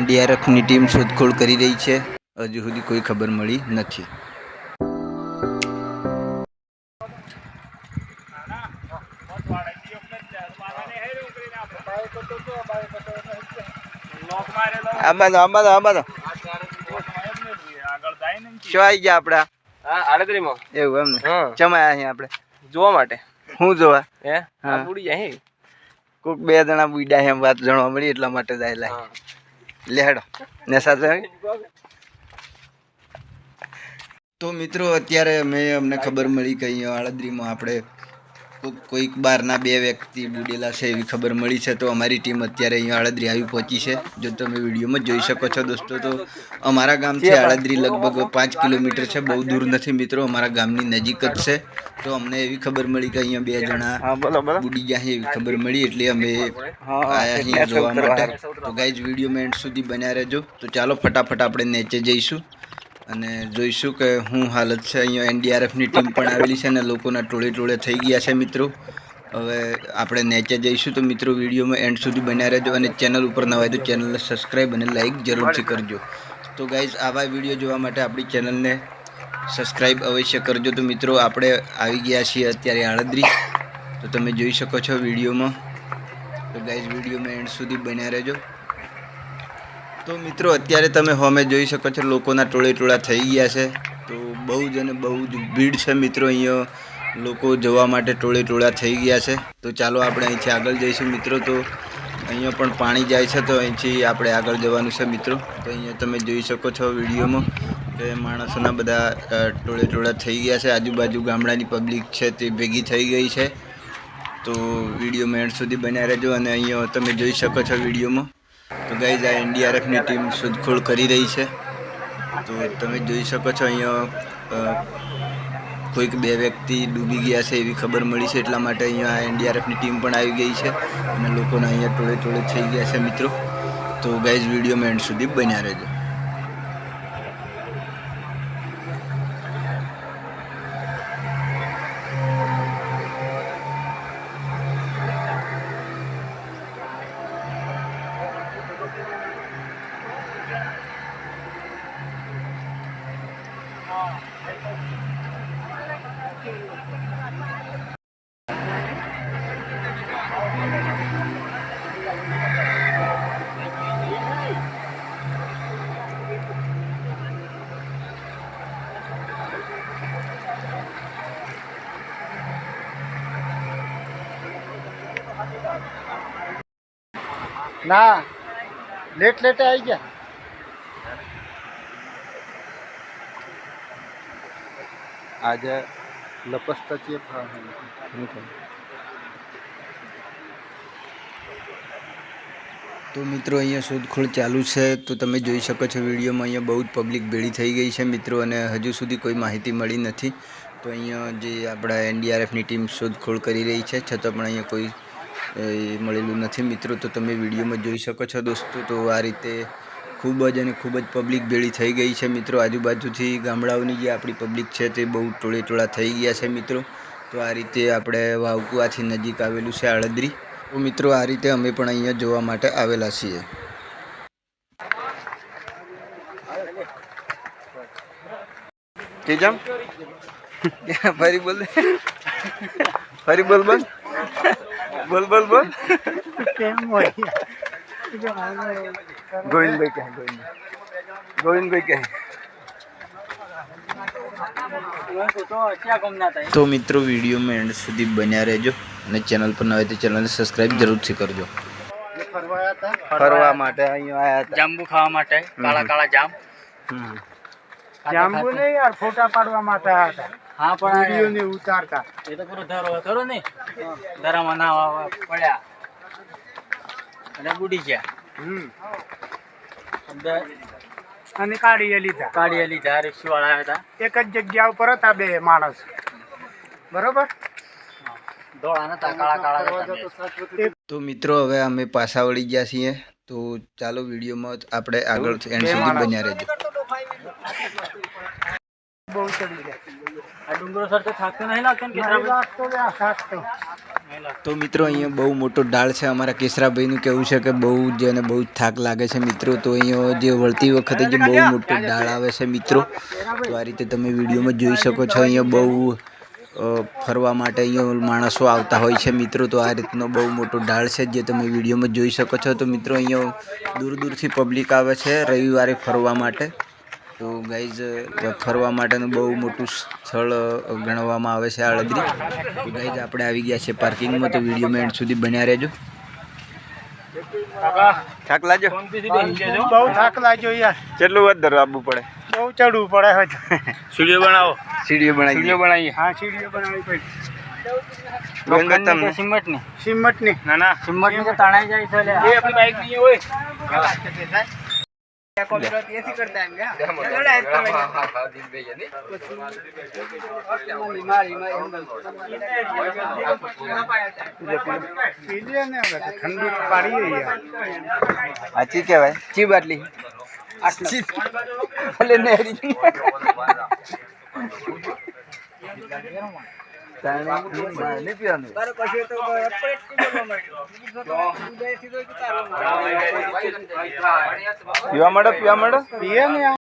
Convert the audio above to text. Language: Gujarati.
ડીઆરએફની ટીમ શોધખોળ કરી રહી છે. હજુ સુધી કોઈ ખબર મળી નથી. જોવા માટે. હું જોવા? કોઈક બે જણા બુડા એમ વાત જાણવા મળી એટલા માટે જાયેલા લેહડો ને સાથે તો મિત્રો અત્યારે મેં અમને ખબર મળી કે અહીંયા આળદરીમાં આપણે કોઈક- બહારના બારના બે વ્યક્તિ બુડેલા છે એવી ખબર મળી છે તો અમારી ટીમ અત્યારે અહીંયા આળદરી આવી પહોંચી છે. જો તમે વિડીયોમાં જોઈ શકો છો દોસ્તો તો અમારા ગામથી આળદરી લગભગ પાંચ કિલોમીટર છે બહુ દૂર નથી મિત્રો અમારા ગામની નજીક જ છે. તો અમને એવી ખબર મળી કે અહીંયા બે જણા બુડી ગયા છે એવી ખબર મળી એટલે અમે આયા અહીંયા જોવા માટે. તો ગાઈઝ વિડીયોમાં એન્ડ સુધી બન્યા રહેજો. તો ચાલો ફટાફટ આપણે નીચે જઈશું. અને જોઈશું કે શું હાલત છે. અહીંયા એનડીઆરએફની ટીમ પણ આવેલી છે અને લોકોના ટોળે ટોળે થઈ ગયા છે મિત્રો. હવે આપણે નેચે જઈશું તો મિત્રો વિડીયોમાં એન્ડ સુધી બન્યા રહેજો અને ચેનલ ઉપર ન હોય તો ચેનલને સબસ્ક્રાઈબ અને લાઇક જરૂરથી કરજો. તો ગાઈઝ, આવા વીડિયો જોવા માટે આપણી ચેનલને સબસ્ક્રાઈબ અવશ્ય કરજો. તો મિત્રો, આપણે આવી ગયા છીએ અત્યારે આળદરી તો તમે જોઈ શકો છો વિડીયોમાં. તો ગાઈઝ, વિડીયોમાં એન્ડ સુધી બન્યા રહેજો. તો મિત્રો, અત્યારે તમે હોમે જોઈ શકો છો, લોકોના ટોળે ટોળા થઈ ગયા છે. તો બહુ જ અને બહુ જ ભીડ છે મિત્રો અહીંયા. લોકો જવા માટે ટોળે ટોળા થઈ ગયા છે. તો ચાલો આપણે અહીંથી આગળ જઈશું મિત્રો. તો અહીંયા પણ પાણી જાય છે, તો અહીંથી આપણે આગળ જવાનું છે મિત્રો. તો અહીંયા તમે જોઈ શકો છો વિડીયોમાં કે માણસોના બધા ટોળે ટોળા થઈ ગયા છે. આજુબાજુ ગામડાની પબ્લિક છે તે ભેગી થઈ ગઈ છે. તો વિડીયોમાં એન્ડ સુધી બન્યા રહેજો અને અહીંયા તમે જોઈ શકો છો વિડીયોમાં. તો ગઈ આ એનડીઆરએફની ટીમ શોધખોળ કરી રહી છે. તો તમે જોઈ શકો છો અહીંયા કોઈક બે વ્યક્તિ ડૂબી ગયા છે એવી ખબર મળી છે. એટલા માટે અહીંયા એનડીઆરએફની ટીમ પણ આવી ગઈ છે અને લોકોના અહીંયા ટોળે ટોળે થઈ ગયા છે મિત્રો. તો ગાઈઝ વિડીયોમાં એન્ડ સુધી બન્યા રહેજો. ના લેટ લેટે આવી ગયા. આજે લપસતા તો મિત્રો, અહીંયા શોધખોળ ચાલુ છે. તો તમે જોઈ શકો છો, વિડીયોમાં અહીંયા બહુ જ પબ્લિક ભેળી થઈ ગઈ છે મિત્રો, અને હજુ સુધી કોઈ માહિતી મળી નથી. તો અહીંયા જે આપણા એનડીઆરએફની ટીમ શોધખોળ કરી રહી છે, છતાં પણ અહીંયા કોઈ મળેલું નથી મિત્રો. તો તમે વિડીયોમાં જોઈ શકો છો દોસ્તો. તો આ રીતે ખૂબ જ અને ખૂબ જ પબ્લિક ભેળી થઈ ગઈ છે મિત્રો. આજુબાજુથી ગામડાઓની જે આપણી પબ્લિક છે તે બહુ ટોળેટોળા થઈ ગયા છે મિત્રો. તો આ રીતે આપણે વાવકુવાથી નજીક આવેલું છે આળદરી. તો મિત્રો આ રીતે અમે પણ અહીંયા જોવા માટે આવેલા છીએ. કેજમ ફરી બોલ. ફરી બોલ બોલ. બોલ બોલ બોલ. કેમ હોય? ગોવિંદભાઈ કહે ગોવિંદ ગોવિંદભાઈ કહે. તો મિત્રો વિડીયોમાં એન્ડ સુધી બન્યા રહેજો અને ચેનલ પર ન હોય તો ચેનલને સબસ્ક્રાઇબ જરૂરથી કરજો. ફરવા માટે અહીંયા આવ્યા હતા. જાંબુ ખાવા માટે કાળા કાળા જામ જાંબુ ને યાર ફોટા પાડવા માટે આવ્યા હતા. હા વીડિયો ને ઉતારતા. એ તો પૂરો ધરો ખરો ને? ધરામાં ના પડ્યા. અને બુડી ગયા. હમ. અને કાઢી લીધા. કાઢી લીધા રિક્ષી વાળા આવ્યા એક જ જગ્યા ઉપર હતા બે માણસ. બરોબર? હતા હતા. તો મિત્રો હવે અમે પાછા વળી ગયા છીએ. તો ચાલો વિડીયોમાં આપણે આગળ એન્ડ સુધી બન્યા રહેજો. બહુ ચડી ગયા. આ ડુંગરો સર તો થાકતો નહીં લાગતો ને? થાકતો. તો મિત્રો, અહીંયા બહુ મોટો ઢાળ છે. અમારા કેસરાભાઈનું કહેવું છે કે બહુ જ જેને બહુ જ થાક લાગે છે મિત્રો. તો અહીંયા જે વળતી વખતે જે બહુ મોટો ઢાળ આવે છે મિત્રો, તો આ રીતે તમે વિડીયોમાં જોઈ શકો છો. અહીંયા બહુ ફરવા માટે અહીંયા માણસો આવતા હોય છે મિત્રો. તો આ રીતનો બહુ મોટો ઢાળ છે જે તમે વિડીયોમાં જોઈ શકો છો. તો મિત્રો, અહીંયા દૂર દૂરથી પબ્લિક આવે છે રવિવારે ફરવા માટે. તો ગાઈઝ ફરવા માટેનું બહુ મોટું સ્થળ ગણવામાં આવે છે આળદરી. તો ગાઈઝ આપણે આવી ગયા છે પાર્કિંગમાં તો વિડીયોમાં એન્ડ સુધી બન્યા રહેજો. થાક લાજો બહુ થાક લાગ્યો યાર. કેટલું આવવું પડે? બહુ ચડવું પડે હવે તો. બનાવો. સીડીઓ બનાવી સ્ટુડિયો બનાવીએ. હા સીડીઓ બનાવવી પડી. લોખંડની કે સિમેન્ટની સિમેન્ટની ના ના. સિમેન્ટની તો તણાઈ જાય છે એ આપણી ની હોય. ઠંડુ પાડી રહી સાચી કેવાય ચી બાટલી ભલે નેહરી પીવા મળો પીવા મળો પીએ ને